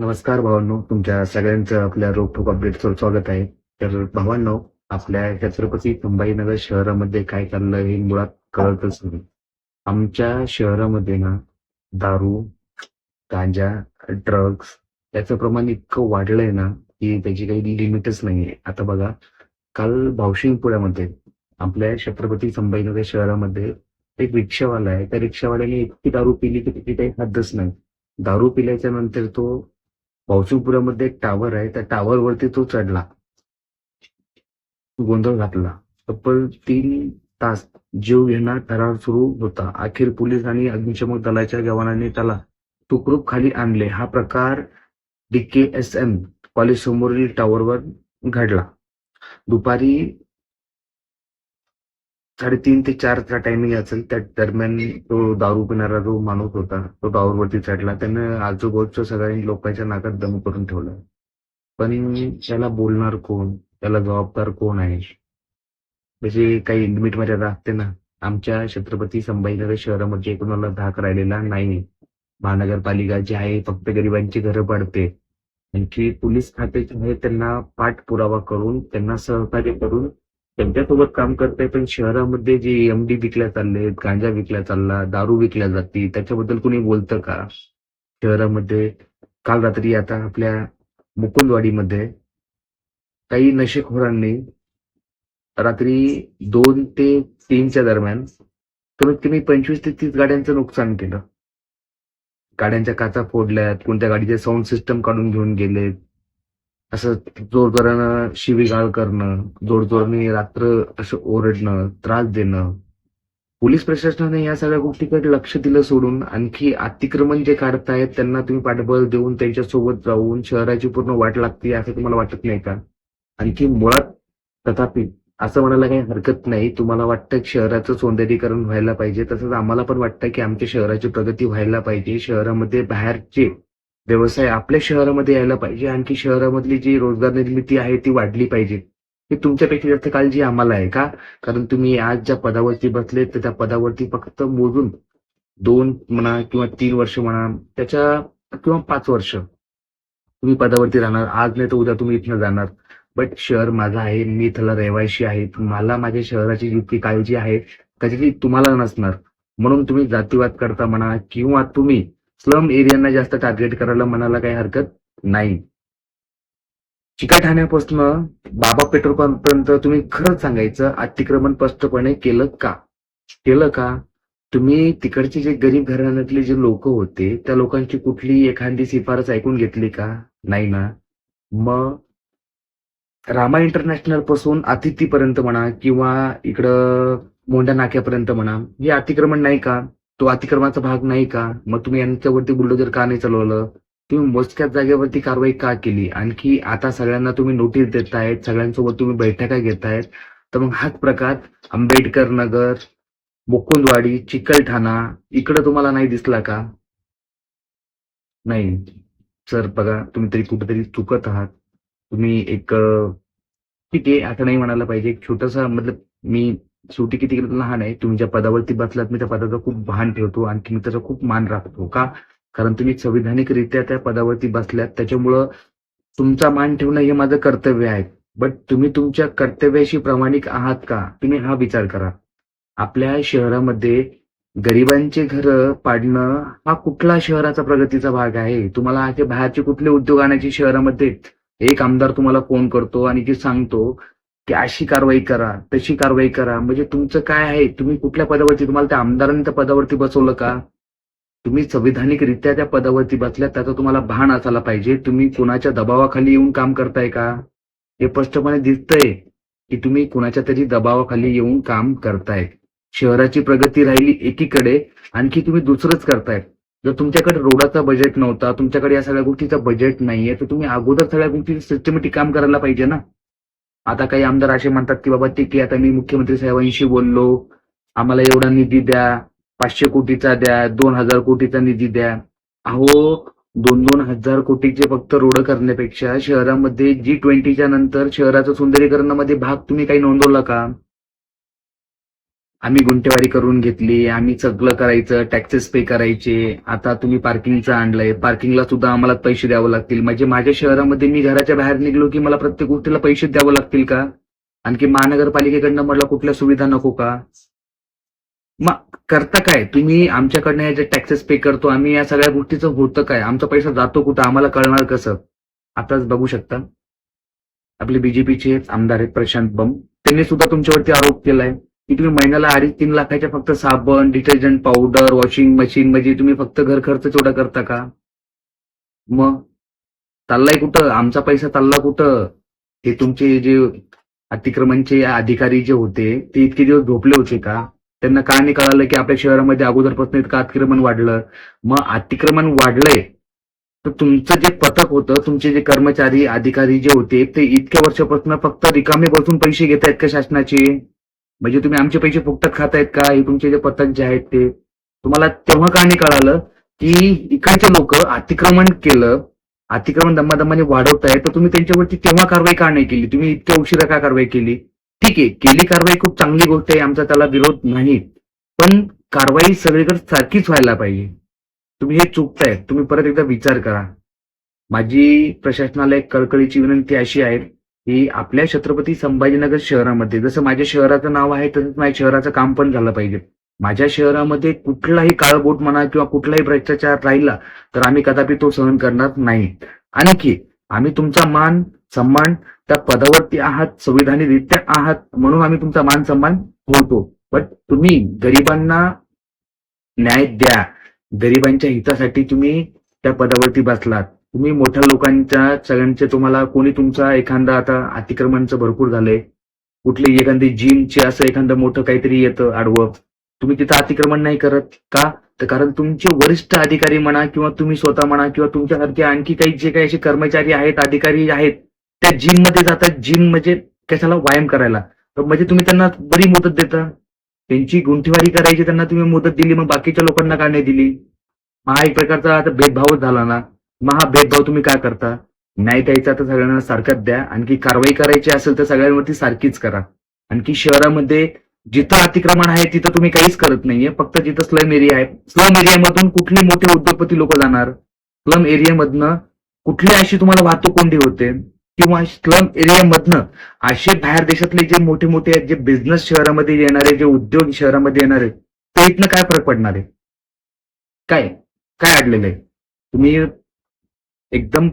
नमस्कार भावांनो तुमच्या सगळ्यांचं आपल्या रोखोक अपडेट्सवर स्वागत आहे. तर भावांनो आपल्या छत्रपती संभाजीनगर शहरामध्ये काय चाललं हे मुळात कळतच नाही. आमच्या शहरामध्ये ना दारू गांजा ड्रग्स याचं प्रमाण इतकं वाढलंय ना की त्याची काही लिमिटच नाहीये. आता बघा काल भावशिंगपुण्यामध्ये आपल्या छत्रपती संभाजीनगर शहरामध्ये एक रिक्षावाला आहे. त्या रिक्षावाल्याने इतकी दारू पिली की त्याची काही हद्दच नाही. दारू पिल्याच्या नंतर तो भावसिंगपुरामध्ये एक टावर आहे. त्या टावरवरती तो चढला. गोंधळ घातला. तब्बल तीन तास जीव घेणार थरार सुरू होता. अखेर पोलीस आणि अग्निशमक दलाच्या जवानांनी त्याला तुकरूप खाली आणले. हा प्रकार डीके एस एम कॉलेज समोरील टावरवर घडला. दुपारी साडेतीन ते चारचा टायमिंग असेल त्या दरम्यान तो दारू पिणारा जो माणूस होता तो टावरवरती चढला. त्यानं आजूबाजूच्या सगळ्या लोकांच्या नाकात दम करून ठेवला. पण त्याला बोलणार कोण? त्याला जबाबदार कोण आहे? म्हणजे काही लिमिट मर्यादा असते ना. आमच्या छत्रपती संभाजीनगर शहरामध्ये कोणाला धाक राहिलेला नाही महानगरपालिका जी आहे फक्त गरिबांची घरं पाडते. आणखी पोलीस खात्याचे आहे त्यांना पाठपुरावा करून त्यांना सहकार्य करून त्यांच्यासोबत काम करताय पण शहरामध्ये जे एमडी विकल्या चालले गांजा विकल्या चालला दारू विकल्या जाते त्याच्याबद्दल कुणी बोलतं का? शहरामध्ये काल रात्री आता आपल्या मुकुंदवाडीमध्ये काही नशेखोरांनी रात्री दोन ते तीनच्या दरम्यान कमीत कमी पंचवीस ते तीस गाड्यांचं नुकसान केलं. गाड्यांच्या काचा फोडल्यात कोणत्या गाडीचे साऊंड सिस्टम काढून घेऊन गेलेत असं जोरजोरानं शिवीगाळ करणं जोरजोराने रात्र असं ओरडणं त्रास देणं. पोलीस प्रशासनाने या सगळ्या गोष्टीकडे लक्ष दिलं सोडून आणखी अतिक्रमण जे काढतायत त्यांना तुम्ही पाठबळ देऊन त्यांच्यासोबत जाऊन शहराची पूर्ण वाट लागते असं तुम्हाला वाटत नाही का? आणखी मुळात तथापि असं म्हणायला काही हरकत नाही. तुम्हाला वाटतं की शहराचं सौंदर्यीकरण व्हायला पाहिजे. तसंच आम्हाला पण वाटतं की आमच्या शहराची प्रगती व्हायला पाहिजे. शहरामध्ये बाहेरचे व्यवसाय आपल्या शहरामध्ये यायला पाहिजे. आणखी शहरामधली जी रोजगार निर्मिती आहे ती वाढली पाहिजे. ही तुमच्यापेक्षा जास्त काळजी आम्हाला आहे का? कारण तुम्ही आज ज्या पदावरती बसले तर त्या पदावरती फक्त मोजून दोन म्हणा किंवा तीन वर्ष म्हणा त्याच्या किंवा पाच वर्ष तुम्ही पदावरती राहणार. आज नाही तर उद्या तुम्ही इथनं जाणार. बट शहर माझं आहे मी इथला रहिवाशी आहे. मला माझ्या शहराची जितकी काळजी आहे. त्याची तुम्हाला नसणार. म्हणून तुम्ही जातीवाद करता म्हणा किंवा तुम्ही स्लम एरियांना जास्त टार्गेट करायला म्हणायला काही हरकत नाही. चिकाठाण्यापासून बाबा पेट्रोल पंपपर्यंत तुम्ही खरंच सांगायचं अतिक्रमण स्पष्टपणे केलं का? केलं का? तुम्ही तिकडचे जे गरीब घराण्यातले जे लोक होते त्या लोकांची कुठली एखादी शिफारस ऐकून घेतली का? नाही ना. मग रामा इंटरनॅशनलपासून अतिथीपर्यंत म्हणा किंवा इकडं मोंढा नाक्यापर्यंत म्हणा हे अतिक्रमण नाही का? तो अतिक्रमणाचा भाग नाही का? मग तुम्ही यांच्यावरती बुलडोजर का नाही चालवलं? तुम्ही मोजक्याच जागेवरती कारवाई का केली? आणखी आता सगळ्यांना तुम्ही नोटीस देतायत सगळ्यांसोबत तुम्ही बैठका घेतायत. तर मग हाच प्रकार आंबेडकर नगर मुकुंदवाडी चिकलठाणा इकडं तुम्हाला नाही दिसला का? नाही. सर बघा तुम्ही तरी कुठेतरी चुकत आहात. तुम्ही एक ठीक आहे आता नाही म्हणायला पाहिजे. एक छोटासा मतलब मी शेवटी किती लहान आहे तुम्ही ज्या पदावरती बसलात मी त्या पदाचा खूप भान ठेवतो आणखी मी त्याचा खूप मान राखतो का? कारण तुम्ही संविधानिकरित्या त्या पदावरती बसल्यात त्याच्यामुळं तुमचा मान ठेवणं हे माझं कर्तव्य आहे. बट तुम्ही तुमच्या कर्तव्याशी प्रामाणिक आहात का? तुम्ही हा विचार करा. आपल्या शहरामध्ये गरिबांचे घर पाडणं हा कुठला शहराचा प्रगतीचा भाग आहे? तुम्हाला असे बाहेरचे कुठले उद्योग आणायचे शहरामध्ये? एक आमदार तुम्हाला फोन करतो आणि की सांगतो की अशी कारवाई करा तशी कारवाई करा. म्हणजे तुमचं काय आहे? तुम्ही कुठल्या पदावरती? तुम्हाला त्या आमदारांनी त्या पदावरती बसवलं का? तुम्ही संविधानिकरित्या त्या पदावरती बसल्या त्याचा तुम्हाला भान असायला पाहिजे. तुम्ही कुणाच्या दबावाखाली येऊन काम करताय का? हे स्पष्टपणे दिसतंय की तुम्ही कुणाच्या तरी दबावाखाली येऊन काम करताय. शहराची प्रगती राहिली एकीकडे आणखी तुम्ही दुसरंच करताय. जर तुमच्याकडे रोडाचा बजेट नव्हता तुमच्याकडे या सगळ्या गोष्टीचा बजेट नाहीये तर तुम्ही अगोदर सगळ्या गोष्टी सिस्टमॅटिक काम करायला पाहिजे ना? आता काही आमदार असे म्हणतात की बाबा ठीक आहे आता मी मुख्यमंत्री साहेबांशी बोललो. आम्हाला एवढा निधी द्या. पाचशे कोटीचा द्या. दोन हजार कोटीचा निधी द्या. अहो दोन दोन हजार कोटीचे फक्त रोड करण्यापेक्षा शहरामध्ये जी ट्वेंटीच्या नंतर शहराचं सुंदरीकरणामध्ये भाग तुम्ही काही नोंदवला का? आम्ही गुंठेवारी करून घेतली आम्ही सगळं करायचं टॅक्सेस पे करायचे. आता तुम्ही पार्किंगचं आणलंय. पार्किंगला सुद्धा आम्हाला पैसे द्यावे लागतील. म्हणजे माझ्या शहरामध्ये मी घराच्या बाहेर निघलो की मला प्रत्येक गोष्टीला पैसे द्यावे लागतील का? आणखी महानगरपालिकेकडनं मला कुठल्या सुविधा नको का? मग करता काय? तुम्ही आमच्याकडनं हे जे टॅक्सेस पे करतो आम्ही या सगळ्या गोष्टीचं होतं काय? आमचा पैसा जातो कुठं? आम्हाला कळणार कसं? आताच बघू शकता. आपले बीजेपीचे आमदार आहेत प्रशांत बम. त्यांनी सुद्धा तुमच्यावरती आरोप केलाय. की तुम्ही महिन्याला अडीच तीन लाखाच्या फक्त साबण डिटर्जंट पावडर वॉशिंग मशीन म्हणजे तुम्ही फक्त घर खर्च तेवढा करता का? मग? चाललाय कुठं? आमचा पैसा चालला कुठं? हे तुमचे जे अतिक्रमणचे अधिकारी जे होते ते इतके दिवस झोपले होते का? त्यांना का नाही कळालं की आपल्या शहरामध्ये अगोदरपासून इतकं अतिक्रमण वाढलं? मग अतिक्रमण वाढलंय तर तुमचं जे पथक होतं तुमचे जे कर्मचारी अधिकारी जे होते ते इतक्या वर्षापासून फक्त रिकामे बसून पैसे घेत आहेत का शासनाचे? म्हणजे तुम्ही आमचे पैसे फुकटात खातायत का? हे तुमचे जे पथक जे आहेत ते. तुम्हाला तेव्हा का नाही कळालं की इकडचे लोक अतिक्रमण केलं अतिक्रमण दमादमाने वाढवताय तर तुम्ही त्यांच्यावरती तेव्हा कारवाई का नाही केली? तुम्ही इतक्या उशिरा का कारवाई केली? ठीक आहे केली कारवाई खूप चांगली गोष्ट आहे आमचा त्याला विरोध नाही. पण कारवाई सगळीकडे सारखीच व्हायला पाहिजे. तुम्ही हे चुकताय तुम्ही परत एकदा विचार करा. माझी प्रशासनाला एक कळकळीची विनंती अशी आहे की आपल्या छत्रपती संभाजीनगर शहरामध्ये जसं माझ्या शहराचं नाव आहे तसंच माझ्या शहराचं काम पण झालं पाहिजे. माझ्या शहरामध्ये कुठलाही काळबोट म्हणा किंवा कुठलाही भ्रष्टाचार राहिला तर आम्ही कदापि तो सहन करणार नाही. आणखी आम्ही तुमचा मान सन्मान त्या पदावरती आहात संविधानिकरित्या आहात म्हणून आम्ही तुमचा मान सन्मान होतो बट तुम्ही गरिबांना न्याय द्या. गरिबांच्या हितासाठी तुम्ही त्या पदावरती बसलात. तुम्ही मोठ्या लोकांच्या सगळ्यांचे तुम्हाला कोणी तुमचा एखादा आता अतिक्रमणचं भरपूर झालंय. कुठली एखादी जिमचे असं एखादं मोठं काहीतरी येतं आडवं. तुम्ही तिथं अतिक्रमण नाही करत का? तर कारण तुमचे वरिष्ठ अधिकारी म्हणा किंवा तुम्ही स्वतः म्हणा किंवा तुमच्यासारखे आणखी काही जे काही असे कर्मचारी आहेत अधिकारी आहेत त्या जिममध्ये जातात. जिम म्हणजे कशाला? व्यायाम करायला. तर म्हणजे तुम्ही त्यांना बरी मुदत देता. त्यांची गुंठेवारी करायची त्यांना तुम्ही मुदत दिली मग बाकीच्या लोकांना का नाही दिली? हा एक प्रकारचा आता भेदभावच झाला ना. मग हा भेदभाव तुम्ही काय करता? नाही द्यायचा तर सगळ्यांना सारखाच द्या. आणखी कारवाई करायची असेल तर सगळ्यांवरती सारखीच करा. आणखी शहरामध्ये जिथं अतिक्रमण आहे तिथं तुम्ही काहीच करत नाहीये. फक्त जिथं स्लम एरिया आहे. स्लम एरियामधून कुठले मोठे उद्योगपती लोक जाणार? स्लम एरियामधनं कुठली अशी तुम्हाला वाहतूक कोंडी होते? किंवा स्लम एरियामधनं असे बाहेर देशातले जे मोठे मोठे आहेत जे बिझनेस शहरामध्ये येणारे जे उद्योग शहरामध्ये येणारे ते इथनं काय फरक पडणार आहे? काय? काय अडलेलं आहे? तुम्ही एकदम